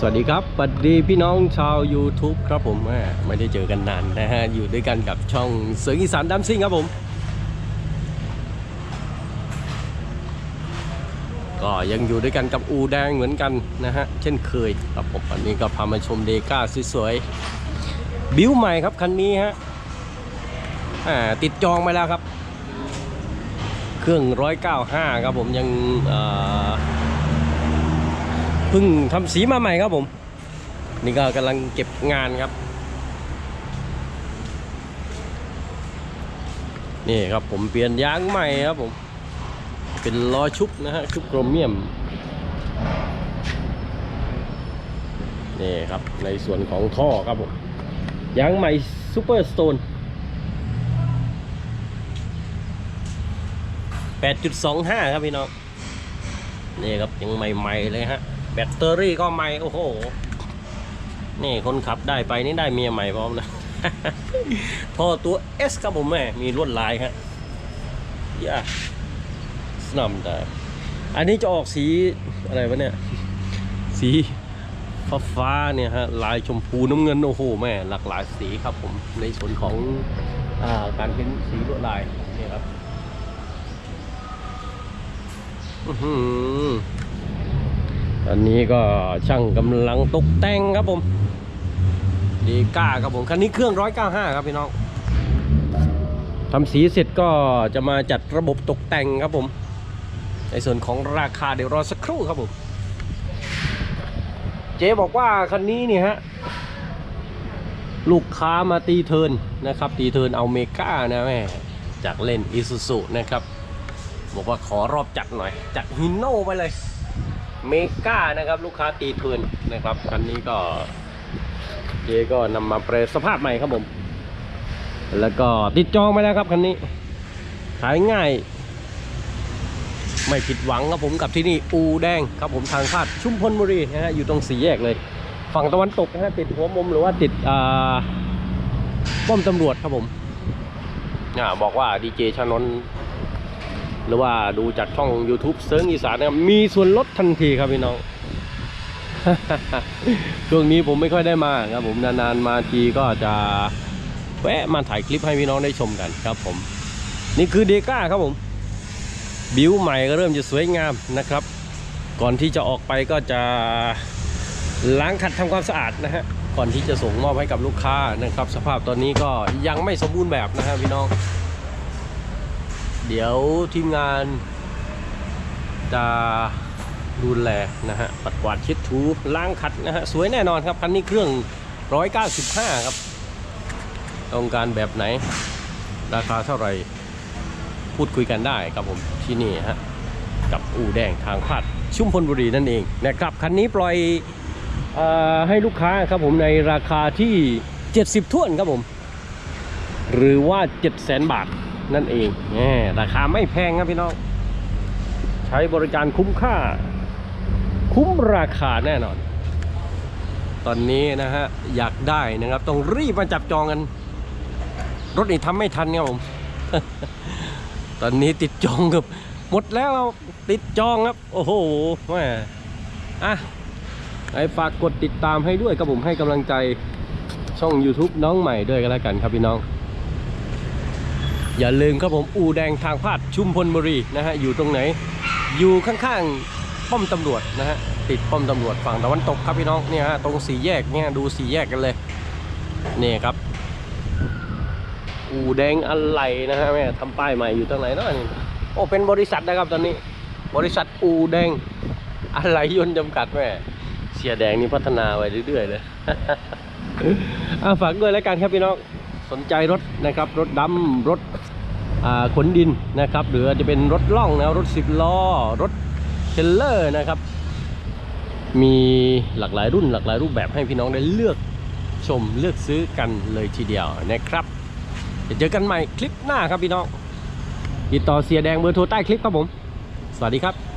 สวัสดีครับสวัสดีพี่น้องชาว YouTube ครับผมไม่ได้เจอกันนานนะฮะ อยู่ด้วยกันกับช่องเสืออีสานดัมซิ่งครับผม ก็ยังอยู่ด้วยกันกับอูแดงเหมือนกันนะฮะ เช่นเคยครับผมวันนี้ก็พามาชมเดก้าสวยๆ บิ้วใหม่ครับคันนี้ฮะอ่าติดจองไปแล้วครับ เครื่อง 195 ครับผมยังอ่อ เพิ่งทำสีมาใหม่ครับผม นี่ก็กำลังเก็บงานครับ นี่ครับผมเปลี่ยนยางใหม่ครับผม เป็นล้อชุบนะฮะชุบโครเมียม นี่ครับในส่วนของท่อครับผมยางใหม่ซูเปอร์สโตน8.25 ครับพี่น้อง นี่ครับยังใหม่ ๆ เลยฮะ แบตเตอรี่ก็ใหม่โอ้โห นี่คนขับได้ไปนี่ได้เมียใหม่พร้อมนะท่อตัว S ครับผมแม่มีลวดลายฮะย่าสนัมได้อันนี้จะออกสีอะไรวะเนี่ย สีฟ้าฟ้าเนี่ยฮะลายชมพูน้ำเงินโอ้โหแม่หลากหลายสีครับผมในส่วนของอาการเพ้นสีลวดลายนี่ครับ อื้อหือตอนนี้ก็ช่างกำลังตกแต่งครับผม ดีก้าครับผม คันนี้เครื่อง 195 ครับพี่น้องทำสีเสร็จก็จะมาจัดระบบตกแต่งครับผม ในส่วนของราคาเดี๋ยวรอสักครู่ครับผม เจ๊บอกว่าคันนี้เนี่ยฮะ ลูกค้ามาตีเทินนะครับ ตีเทินเอาเมกานะแม่จากเล่นอิซูซุนะครับ บอกว่าขอรอบจัดหน่อย จัดฮินโน่ไปเลย เมกานะครับ ลูกค้าตีเทินนะครับคันนี้ก็เจก็นำมาแปรสภาพใหม่ครับผม แล้วก็ติดจองไปแล้วครับคันนี้ ขายง่าย ไม่ผิดหวังครับผมกับที่นี่อูแดงครับผมทางพาดชุมพลบุรีนะฮะอยู่ตรงสี่แยกเลย ฝั่งตะวันตกนะฮะติดหัวมุมหรือว่าติดอ่าป้อมตำรวจครับผมอ่าบอกว่าดีเจชานนท์ หรือว่าดูจากช่อง YouTube เซิร์งอีสานนะครับมีส่วนลดทันทีครับพี่น้อง ช่วงนี้ผมไม่ค่อยได้มาครับผมนานๆมาทีก็จะแวะมาถ่ายคลิปให้พี่น้องได้ชมกันครับผม นี่คือเดก้าครับผม บิวใหม่ก็เริ่มจะสวยงามนะครับ ก่อนที่จะออกไปก็จะล้างขัดทำความสะอาดนะฮะก่อนที่จะส่งมอบให้กับลูกค้านะครับ สภาพตอนนี้ก็ยังไม่สมบูรณ์แบบนะฮะพี่น้อง เดี๋ยวทีมงานจะดูแลนะฮะ ปัดกวาดเช็ดถูล้างขัดนะฮะ สวยแน่นอนครับ คันนี้เครื่อง 195 ครับ ต้องการแบบไหน ราคาเท่าไหร่พูดคุยกันได้ครับผมที่นี่ฮะ กับอู่แดงทางพาดชุมพลบุรีนั่นเองนะครับ คันนี้ปล่อยออให้ลูกค้าครับผมในราคาที่ 70ท่วนครับผม หรือว่า 700,000 บาท นั่นเองแหมราคาไม่แพงครับพี่น้อง ใช้บริการคุ้มค่า คุ้มราคาแน่นอน ตอนนี้นะฮะ อยากได้นะครับ ต้องรีบมาจับจองกัน รถนี่ทำไม่ทันครับผม ตอนนี้ติดจองกับหมดแล้วครับติดจองครับ โอ้โหแม่อะไอ้ฝากกดติดตามให้ด้วยครับผมให้กำลังใจช่อง YouTube น้องใหม่ด้วยกันแล้วกันครับพี่น้อง อย่าลืมครับผมอูแดงทางพาดชุมพลบุรีนะฮะอยู่ตรงไหน อยู่ข้างๆป้อมตำรวจนะฮะติดป้อมตำรวจฝั่งตะวันตกครับพี่น้องเนี่ยฮะตรงสี่แยกเนี่ยดูสี่แยกกันเลยนี่ครับ อูแดงอะไรนะฮะแม่ทำป้ายใหม่อยู่ตรงไหนเนาะนี่โอ้เป็นบริษัทนะครับตอนนี้ บริษัทอูแดงอะไรยนต์จำกัดแม่เสียแดงนี่พัฒนาไว้เรื่อยๆเลยอะฝากด้วยแล้วกันครับพี่น้องสนใจรถนะครับ รถดำรถ ขนดินนะครับ หรืออาจจะเป็นรถล่องนะรถสิบล้อ รถเทรลเลอร์นะครับ มีหลากหลายรุ่นหลากหลายรูปแบบให้พี่น้องได้เลือกชมเลือกซื้อกันเลยทีเดียวนะครับเดี๋ยวเจอกันใหม่คลิปหน้าครับพี่น้องติดต่อเสียแดงเบอร์โทรใต้คลิปครับผม สวัสดีครับ